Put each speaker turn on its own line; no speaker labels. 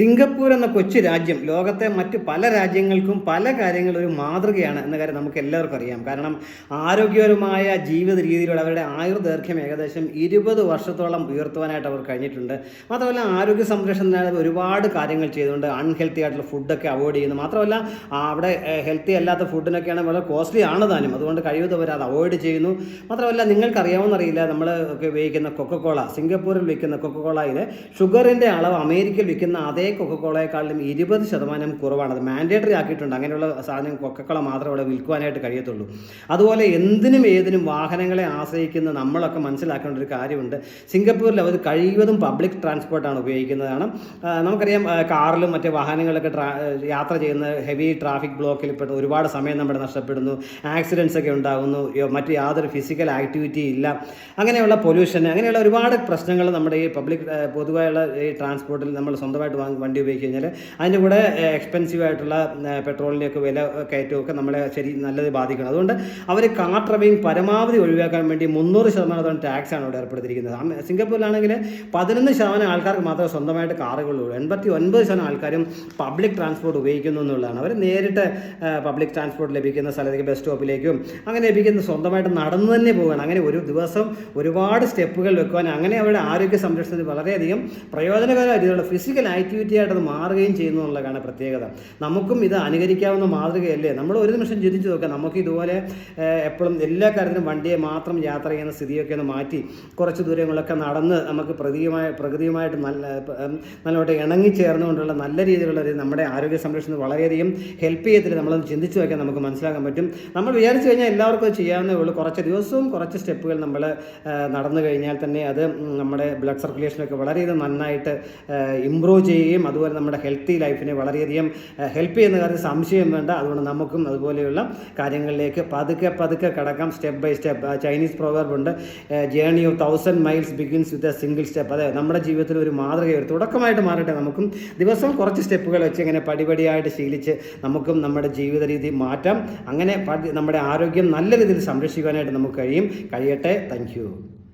Singapore എന്ന കൊച്ചു രാജ്യം ലോകത്തെ മറ്റ് പല രാജ്യങ്ങൾക്കും പല കാര്യങ്ങളും ഒരു മാതൃകയാണ് എന്ന കാര്യം നമുക്ക് എല്ലാവർക്കും അറിയാം. കാരണം ആരോഗ്യപരമായ ജീവിത രീതിയിലൂടെ അവരുടെ ആയുർദൈർഘ്യം ഏകദേശം ഇരുപത് വർഷത്തോളം ഉയർത്തുവാനായിട്ട് അവർ കഴിഞ്ഞിട്ടുണ്ട്. മാത്രമല്ല ആരോഗ്യ സംരക്ഷണത്തിനായി ഒരുപാട് കാര്യങ്ങൾ ചെയ്തുകൊണ്ട് അൺഹെൽത്തി ആയിട്ടുള്ള ഫുഡൊക്കെ അവോയ്ഡ് ചെയ്യുന്നു. മാത്രമല്ല അവിടെ ഹെൽത്തി അല്ലാത്ത ഫുഡിനൊക്കെയാണ് വളരെ കോസ്റ്റ്ലി ആണ് താനും. അതുകൊണ്ട് കഴിയുന്നവർ അത് അവോയ്ഡ് ചെയ്യുന്നു. മാത്രമല്ല നിങ്ങൾക്കറിയാവുന്നറിയില്ല നമ്മൾ ഒക്കെ ഉപയോഗിക്കുന്ന കൊക്കക്കോള സിംഗപ്പൂരിൽ വിൽക്കുന്ന കൊക്കക്കോളയിൽ ഷുഗറിന്റെ അളവ് അമേരിക്കയിൽ വിൽക്കുന്ന അതേ കൊക്കക്കോളയെക്കാളും ഇരുപത് ശതമാനം കുറവാണ്. അത് മാൻഡേറ്ററി ആക്കിയിട്ടുണ്ട്. അങ്ങനെയുള്ള സാധനം കൊക്കക്കോള മാത്രം ഇവിടെ വിൽക്കുവാനായിട്ട് കഴിയത്തുള്ളൂ. അതുപോലെ എന്തിനും ഏതിനും വാഹനങ്ങളെ ആശ്രയിക്കുന്ന നമ്മളൊക്കെ മനസ്സിലാക്കേണ്ട ഒരു കാര്യമുണ്ട്. സിംഗപ്പൂരിൽ അവർ കഴിവതും പബ്ലിക് ട്രാൻസ്പോർട്ടാണ് ഉപയോഗിക്കുന്നതാണ്. നമുക്കറിയാം കാറിലും മറ്റ് വാഹനങ്ങളൊക്കെ യാത്ര ചെയ്യുന്ന ഹെവി ട്രാഫിക് ബ്ലോക്കിൽ പെട്ട് ഒരുപാട് സമയം നമ്മുടെ നഷ്ടപ്പെടുന്നു. ആക്സിഡൻസ് ഒക്കെ ഉണ്ടാകുന്നു. മറ്റ് യാതൊരു ഫിസിക്കൽ ആക്ടിവിറ്റി ഇല്ല. അങ്ങനെയുള്ള പൊല്യൂഷൻ അങ്ങനെയുള്ള ഒരുപാട് പ്രശ്നങ്ങൾ നമ്മുടെ ഈ പബ്ലിക് പൊതുവായുള്ള ഈ ട്രാൻസ്പോർട്ടിൽ നമ്മൾ സ്വന്തമായിട്ട് വാങ്ങി വണ്ടി ഉപയോഗിച്ച് കഴിഞ്ഞാൽ അതിന്റെ കൂടെ എക്സ്പെൻസീവ് ആയിട്ടുള്ള പെട്രോളിന്റെയൊക്കെ വില കയറ്റമൊക്കെ നമ്മളെ ശരി നല്ലത് ബാധിക്കണം. അതുകൊണ്ട് അവർ കാർ ഡ്രൈവിംഗ് പരമാവധി ഒഴിവാക്കാൻ വേണ്ടി മുന്നൂറ് ശതമാനത്തോളം ടാക്സ് ആണ് ഇവിടെ ഏർപ്പെടുത്തിയിരിക്കുന്നത് സിംഗപ്പൂരിലാണെങ്കിൽ പതിനൊന്ന് ശതമാനം ആൾക്കാർക്ക് മാത്രമേ സ്വന്തമായിട്ട് കാറുകളുള്ളൂ. എൺപത്തി ഒൻപത് ശതമാനം ആൾക്കാരും പബ്ലിക് ട്രാൻസ്പോർട്ട് ഉപയോഗിക്കുന്നു എന്നുള്ളതാണ്. അവർ നേരിട്ട് പബ്ലിക് ട്രാൻസ്പോർട്ട് ലഭിക്കുന്ന സ്ഥലത്തേക്ക് ബസ് സ്റ്റോപ്പിലേക്കും അങ്ങനെ ലഭിക്കുന്ന സ്വന്തമായിട്ട് നടന്നു തന്നെ പോവുകയാണ്. അങ്ങനെ ഒരു ദിവസം ഒരുപാട് സ്റ്റെപ്പുകൾ വെക്കുവാൻ അങ്ങനെ അവരുടെ ആരോഗ്യ സംരക്ഷണത്തിന് വളരെയധികം പ്രയോജനകരമായിട്ടുള്ള ഫിസിക്കൽ ആക്ടിവിറ്റി ആയിട്ട് അത് മാറുകയും ചെയ്യുന്നു എന്നുള്ളതാണ് പ്രത്യേകത. നമുക്കും ഇത് അനുകരിക്കാവുന്ന മാതൃകയല്ലേ? നമ്മൾ ഒരു നിമിഷം ചിന്തിച്ച് നോക്കാം നമുക്ക് ഇതുപോലെ എപ്പോഴും എല്ലാ കാര്യത്തിലും വണ്ടിയെ മാത്രം യാത്ര ചെയ്യുന്ന സ്ഥിതിയൊക്കെ ഒന്ന് മാറ്റി കുറച്ച് ദൂരങ്ങളൊക്കെ നടന്ന് നമുക്ക് പ്രകൃതിയുമായ പ്രകൃതിയുമായിട്ട് നല്ല നല്ലോട്ട് ഇണങ്ങി ചേർന്നുകൊണ്ടുള്ള നല്ല രീതിയിലുള്ള ഒരു നമ്മുടെ ആരോഗ്യ സംരക്ഷണത്തിന് വളരെയധികം ഹെൽപ്പ് ചെയ്യത്തില്ല? നമ്മളൊന്ന് ചിന്തിച്ച് നോക്കാൻ നമുക്ക് മനസ്സിലാക്കാൻ പറ്റും. നമ്മൾ വിചാരിച്ചു കഴിഞ്ഞാൽ എല്ലാവർക്കും അത് ചെയ്യാവുന്നേ ഉള്ളൂ. കുറച്ച് ദിവസവും കുറച്ച് സ്റ്റെപ്പുകൾ നമ്മൾ നടന്നു കഴിഞ്ഞാൽ തന്നെ അത് നമ്മുടെ ബ്ലഡ് സർക്കുലേഷനൊക്കെ വളരെയധികം നന്നായിട്ട് ഇമ്പ്രൂവ് ചെയ്യുകയും അതുപോലെ നമ്മുടെ ഹെൽത്തി ലൈഫിനെ വളരെയധികം ഹെൽപ്പ് ചെയ്യുന്ന കാര്യത്തിൽ സംശയം വേണ്ട. അതുകൊണ്ട് നമുക്കും അതുപോലെയുള്ള കാര്യങ്ങളിലേക്ക് പതുക്കെ പതുക്കെ കടക്കാം. Step by step Chinese proverb ഉണ്ട്. Journey of thousand miles begins with a single step അതെ നമ്മുടെ ജീവിതത്തിൽ ഒരു മാതൃക ഒരു തുടക്കമായിട്ട് മാറട്ടെ. നമുക്കും ദിവസം കുറച്ച് സ്റ്റെപ്പുകൾ വെച്ച് ഇങ്ങനെ പടിപടിയായിട്ട് ശീലിച്ച് നമുക്കും നമ്മുടെ ജീവിത രീതി മാറ്റാം. അങ്ങനെ നമ്മുടെ ആരോഗ്യം നല്ല രീതിയിൽ സംരക്ഷിക്കാനായിട്ട് നമുക്ക് കഴിയും. കഴിയട്ടെ. താങ്ക്